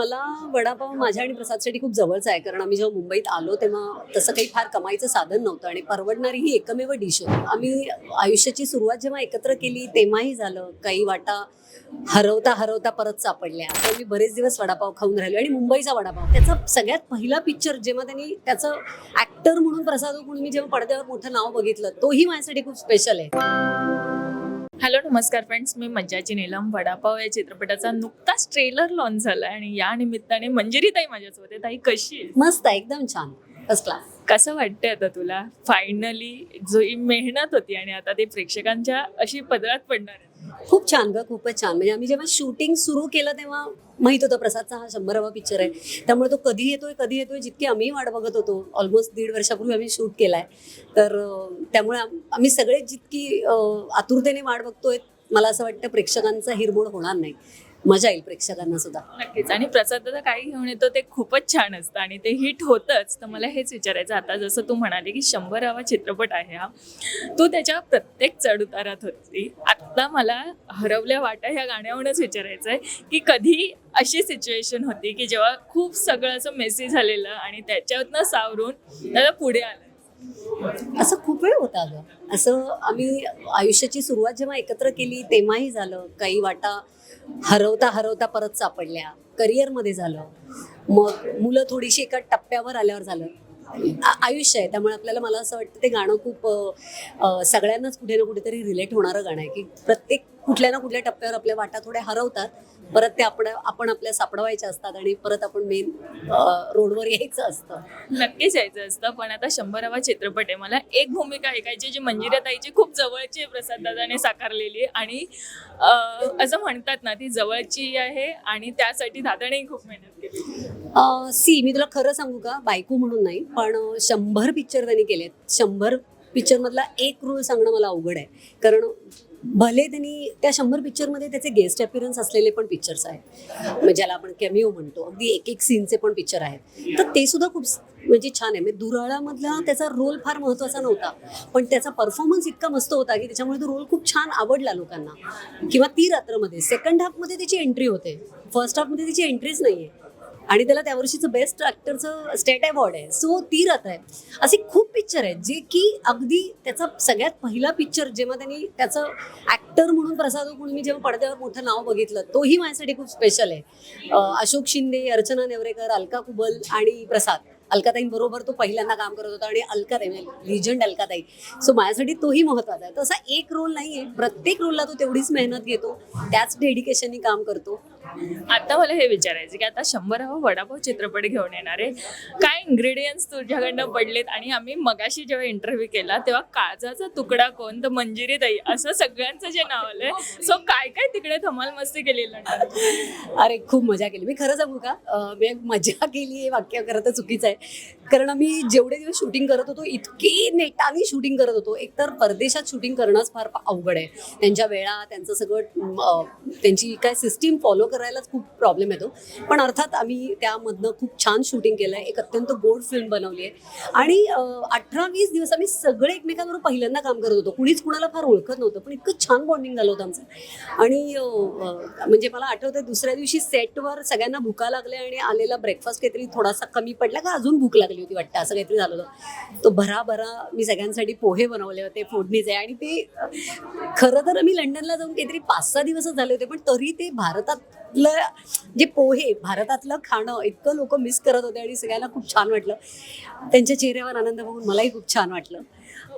मला वडापाव माझ्या आणि प्रसादसाठी खूप जवळचा आहे. कारण आम्ही जेव्हा मुंबईत आलो तेव्हा तसं काही फार कमाईचं साधन नव्हतं आणि परवडणारी ही एकमेव डिश होती. आम्ही आयुष्याची सुरुवात जेव्हा एकत्र केली तेव्हाही झालं. काही वाटा हरवता हरवता परत सापडल्या. तर मी बरेच दिवस वडापाव खाऊन राहिलो आणि मुंबईचा वडापाव. त्याचा सगळ्यात पहिला पिक्चर जेव्हा त्यांनी त्याचं ऍक्टर म्हणून प्रसाद म्हणून मी जेव्हा पडद्यावर मोठं नाव बघितलं तोही माझ्यासाठी खूप स्पेशल आहे. हॅलो नमस्कार फ्रेंड्स मी मज्जाची नीलम वडापाव या चित्रपटाचा नुकताच ट्रेलर लॉन्च झाला आणि या निमित्ताने मंजिरी ताई माझ्यासोबत आहे ताई कशी आहे मस्त आहे एकदम छान. फर्स्ट क्लास कसं वाटतंय आता तुला? फायनली जो ही मेहनत होती आणि आता ते प्रेक्षकांच्या अशी पदरात पडणार आहे. खूप छान ग खूपच छान. म्हणजे आम्ही जेव्हा शूटिंग सुरू केलं तेव्हा माहीत होतं प्रसादचा हा शंभरावा पिक्चर आहे. त्यामुळे तो कधी येतोय कधी येतोय जितकी आम्ही वाट बघत होतो ऑलमोस्ट दीड वर्षापूर्वी आम्ही शूट केलाय. तर त्यामुळे आम्ही सगळे जितकी आतुरतेने वाट बघतोय मला असं वाटतं प्रेक्षकांचा हिरमोड होणार नाही. मजा येईल प्रेक्षकांना सुद्धा. नक्कीच. आणि प्रसाद दादा काही घेऊन येतो ते खूपच छान असतं आणि ते हिट होतंच. तर मला हेच विचारायचं आता जसं तू म्हणाली की शंभरावा चित्रपट आहे हा तू त्याच्या प्रत्येक चढउतारात होती. आत्ता मला हरवल्या वाटा ह्या गाण्यावरूनच विचारायचं आहे की कधी अशी सिच्युएशन होती की जेव्हा खूप सगळं असं मेसी झालेलं आणि त्याच्यातनं सावरून दादा पुढे आलं? असं खूप वेळ होता अगं. असं आम्ही आयुष्याची सुरुवात जेव्हा एकत्र केली तेव्हाही झालं. काही वाटा हरवता हरवता परत सापडल्या. करिअरमध्ये झालं. मग मुलं थोडीशी एका टप्प्यावर आल्यावर झालं. आयुष्य आहे. त्यामुळे आपल्याला मला असं वाटतं ते गाणं खूप सगळ्यांनाच कुठे ना कुठेतरी रिलेट होणारं गाणं आहे की प्रत्येक कुठल्या ना कुठल्या टप्प्यावर आपल्या वाटा थोड्या हरवतात. परत ते आपण आपण आपल्या सापडवायच्या असतात आणि परत आपण मेन रोडवर यायचं असतं. नक्कीच यायचं असतं. पण आता शंभरावा चित्रपट आहे. मला एक भूमिका ऐकायची जी मंजिरा ताईची खूप जवळची आहे प्रसाद दादाने साकारलेली. आणि असं म्हणतात ना ती जवळची आहे आणि त्यासाठी दादानेही खूप मेहनत केली. सी मी तुला खरं सांगू का? बायको म्हणून नाही पण शंभर पिक्चर त्यांनी केलेत. शंभर पिक्चरमधला एक रूल सांगणं मला अवघड आहे. कारण भले त्यांनी त्या शंभर पिक्चरमध्ये त्याचे गेस्ट अपिअरन्स असलेले पण पिक्चर्स आहेत. म्हणजे ज्याला आपण कॅमिओ म्हणतो अगदी एक एक सीनचे पण पिक्चर आहेत. तर ते सुद्धा खूप म्हणजे छान आहे. म्हणजे दुराळामधला त्याचा रोल फार महत्त्वाचा नव्हता. पण त्याचा परफॉर्मन्स इतका मस्त होता की त्याच्यामुळे तो रोल खूप छान आवडला लोकांना. किंवा ती रात्रमध्ये सेकंड हाफमध्ये त्याची एंट्री होते. फर्स्ट हाफमध्ये त्याची एंट्रीच नाही आहे आणि त्याला त्या वर्षीचं बेस्ट ॲक्टरचं स्टेट अवॉर्ड आहे. सो ती रथ आहे. असे खूप पिक्चर आहेत जे की अगदी त्याचा सगळ्यात पहिला पिक्चर जेव्हा त्यांनी त्याचं ॲक्टर म्हणून प्रसाद म्हणून मी जेव्हा पडद्यावर मोठं नाव बघितलं तोही माझ्यासाठी खूप स्पेशल आहे. अशोक शिंदे अर्चना नेवरेकर अलका कुबल आणि प्रसाद. अलकाताईंबरोबर तो पहिल्यांदा काम करत होता आणि अलकाताई लिजंड अलकाताई. सो माझ्यासाठी तोही महत्त्वाचा आहे. तसा एक रोल नाही आहे प्रत्येक रोलला तो तेवढीच मेहनत घेतो. त्याच डेडिकेशननी काम करतो. आता मला हे विचारायचं की आता शंभरावा वडापाव चित्रपट घेऊन येणार आहे. काय इन्ग्रेडियंट्स तुझ्याकडनं पडलेत? आणि आम्ही मगाशी जेव्हा इंटरव्ह्यू केला तेव्हा काजाचा तुकडा कोण? तर मंजिरी ताई असं सगळ्यांचं जे नाव आलंय. सो काय काय तिकडे धमाल मस्ती केली अरे खूप मजा केली. मी खरं सांगू का? मी मजा केली हे वाक्य खरं तर चुकीचं आहे. कारण आम्ही जेवढे दिवस शूटिंग करत होतो इतकी नेटाने शूटिंग करत होतो. एकतर परदेशात शूटिंग करणंच फार अवघड आहे. त्यांच्या वेळा त्यांचं सगळं त्यांची काय सिस्टीम फॉलो करायलाच खूप प्रॉब्लेम येतो. पण अर्थात आम्ही त्यामधनं खूप छान शूटिंग केलं आहे एक अत्यंत गोड फिल्म बनवली आहे. आणि अठरा वीस दिवस आम्ही सगळे एकमेकांबरोबर पहिल्यांदा काम करत होतो. कुणीच कुणाला फार ओळखत नव्हतं पण इतकं छान बॉन्डिंग झालं होतं आमचं. आणि म्हणजे मला आठवतं दुसऱ्या दिवशी सेटवर सगळ्यांना भुका लागल्या आणि आलेला ब्रेकफास्ट काहीतरी थोडासा कमी पडला का अजून भूक लागली होती वाटतं असं काहीतरी झालं होतं. तो भराभरा मी सगळ्यांसाठी पोहे बनवले होते फोडणीचे आणि ते खरं तर मी लंडनला जाऊन काहीतरी पाच सहा दिवसच झाले होते पण तरी ते भारतात भारतातलं जे पोहे भारतातलं खाणं इतकं लोक मिस करत होते आणि सगळ्यांना खूप छान वाटलं. त्यांच्या चेहऱ्यावर आनंद बघून मलाही खूप छान वाटलं.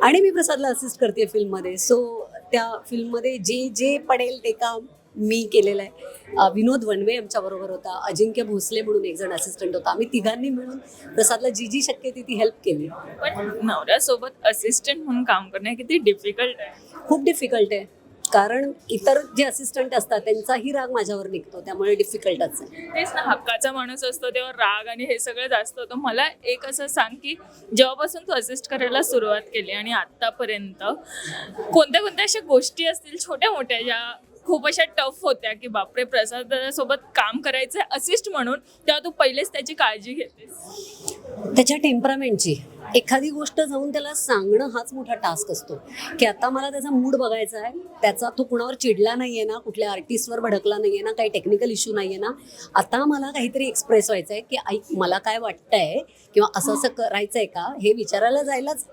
आणि मी प्रसादला असिस्ट करते फिल्ममध्ये सो त्या फिल्ममध्ये जे जे पडेल ते काम मी केलेलं आहे. विनोद वनवे आमच्याबरोबर होता अजिंक्य भोसले म्हणून एक जण असिस्टंट होता. आम्ही तिघांनी मिळून प्रसादला जी जी शक्य ती ती हेल्प केली. पण नवऱ्यासोबत असिस्टंट म्हणून काम करणं किती डिफिकल्ट आहे. खूप डिफिकल्ट आहे. कारण इतर जे असिस्टंट असतात त्यांचाही राग माझ्यावर निघतो त्यामुळे डिफिकल्टच आहे तेच ना हक्काचा माणूस असतो तेव्हा राग आणि हे सगळं जास्त होतं. मला एक असं सांग की जेव्हापासून तू असिस्ट करायला सुरुवात केली आणि आत्तापर्यंत कोणत्या कोणत्या अशा गोष्टी असतील छोट्या मोठ्या ज्या खूप अशा टफ होत्या की बापरे प्रसाद सोबत काम करायचं असिस्ट म्हणून तेव्हा तू पहिलेच त्याची काळजी घेतेस? त्याच्या टेम्परामेंटची एखादी गोष्ट जाऊन त्याला सांगणं हाच मोठा टास्क असतो. की आता मला त्याचा मूड बघायचा आहे त्याचा तो कुणावर चिडला नाहीये ना कुठल्या आर्टिस्टवर भडकला नाहीये ना काही टेक्निकल इश्यू नाहीये ना आता मला काहीतरी एक्सप्रेस व्हायचं आहे की ऐक मला काय वाटतंय किंवा असं असं करायचं आहे का हे विचारायला जायलाच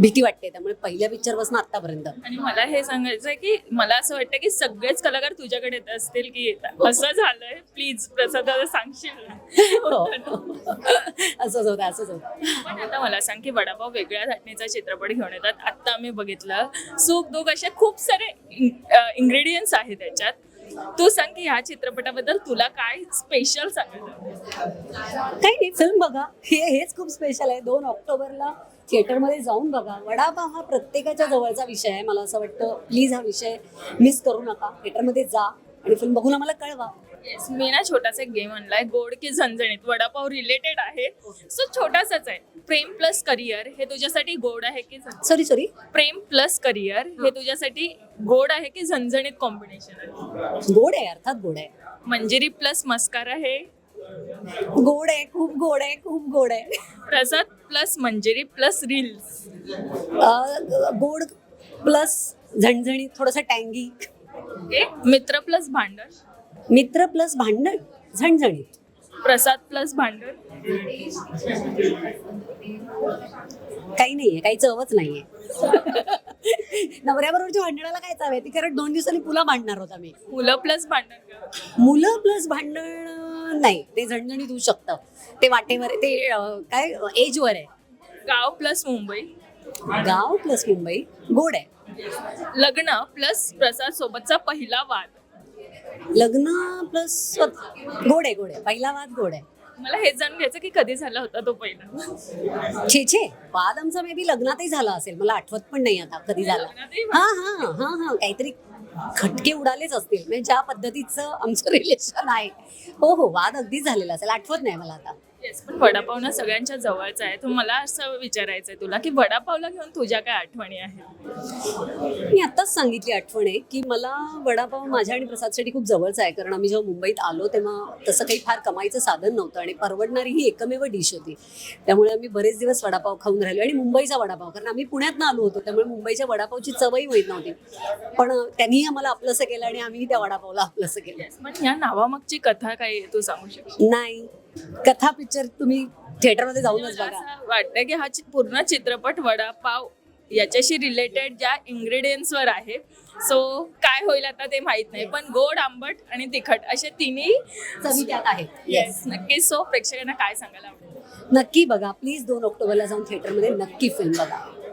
भीती वाटते त्यामुळे पहिल्या पिक्चरपासून आतापर्यंत आणि मला हे सांगायचं आहे की मला असं वाटतं की सगळेच कलाकार तुझ्याकडे येत असतील की येतात. असं झालंय. प्लीज प्रसाद सांगशील? हो. असंच होतं असंच होतं. पण आता मला सांग की वडापाव वेगळ्या धाटणीचा चित्रपट घेऊन येतात. आत्ता आम्ही बघितलं सुख दुःख असे खूप सारे इन्ग्रेडियंट्स आहेत त्याच्यात. तू सांग की ह्या चित्रपटाबद्दल तुला काय स्पेशल सांगायचं काही नाही फिल्म बघा. हे हेच खूप स्पेशल आहे. दोन ऑक्टोबरला थिएटरमध्ये जाऊन बघा. वडापाव हा प्रत्येकाच्या जवळचा विषय आहे मला असं वाटतं. प्लीज हा विषय मिस करू नका. थिएटरमध्ये जा आणि फिल्म बघून आम्हाला कळवा. येस मी ना छोटासा एक गेम आणलाय गोड की झणझणीत. वडापाव रिलेटेड आहे. सो छोटासाच आहे. प्रेम प्लस करिअर हे तुझ्यासाठी गोड आहे की? सॉरी सॉरी प्रेम प्लस करिअर हे तुझ्यासाठी गोड आहे की झणझणीत कॉम्बिनेशन आहे? गोड आहे अर्थात गोड आहे. मंजिरी प्लस मस्कारा हे? गोड आहे खूप गोड आहे खूप गोड आहे. Prasad plus Manjiri plus reels अं, गोड प्लस झणझणीत थोडंसं टँगी मित्र प्लस भांडण. मित्र प्लस भांडण झणझणीत. प्रसाद प्लस भांडण. काही नाहीये काही चवच नाहीये. नवऱ्याबरोबरच्या भांडणाला काय चाव आहे? ती कारण दोन दिवसांनी पुन्हा भांडणार होता मी मुलं प्लस भांडण का? मुलं प्लस भांडण नाही. ते झणझणीत होऊ शकतं. ते वाटेवर ते अं, काय एजवर आहे. गाव प्लस मुंबई. गाव प्लस मुंबई गोड आहे. लग्न प्लस प्रसाद सोबतचा पहिला वाद. लग्न प्लस गोड आहे गोड आहे पहिला वाद गोड आहे मला हे जाणून घ्यायचं की कधी झाला होता तो पहिला? छे छे. वाद आमचा मे बी लग्नातही झाला असेल. मला आठवत पण नाही आता कधी झाला. हा हा हा हा. काहीतरी खटके उडालेच असतील. म्हणजे ज्या पद्धतीचं आमचं रिलेशन आहे. हो हो. वाद अगदी झालेला असेल. आठवत नाही मला आता. येस पण वडापाव ना सगळ्यांच्या जवळचा आहे. तर मला असं विचारायचंय तुला की वडापावला घेऊन तुझ्या काय आठवणी आहेत? मी आत्ताच सांगितली आठवण आहे की मला वडापाव माझ्या आणि प्रसादसाठी खूप जवळचा आहे. कारण आम्ही जेव्हा मुंबईत आलो तेव्हा तसं काही फार कमाईचं साधन नव्हतं आणि परवडणारी ही एकमेव डिश होती. त्यामुळे आम्ही बरेच दिवस वडापाव खाऊन राहिलो आणि मुंबईचा वडापाव. कारण आम्ही पुण्यात आलो होतो त्यामुळे मुंबईच्या वडापावची चवही माहीत नव्हती. पण त्यांनी आम्हाला आपलंसं केलं आणि आम्ही त्या वडापावला आपलंसं केलं. पण या नावामागची कथा काय आहे? तू सांगू शकशील? नाही. कथा पिक्चर तुम्ही थिएटरमध्ये जाऊनच बघा. वाटतं की हा चि- पूर्ण चित्रपट वडापाव याच्याशी रिलेटेड ज्या ingredients वर आहे सो काय होईल आता ते माहीत नाही. पण गोड आंबट आणि तिखट असे तिन्ही चवी त्यात आहेत. येस नक्कीच सो प्रेक्षकांना काय सांगायला आवडेल? नक्की बघा. प्लीज दोन ऑक्टोबरला जाऊन थिएटरमध्ये नक्की फिल्म बघा.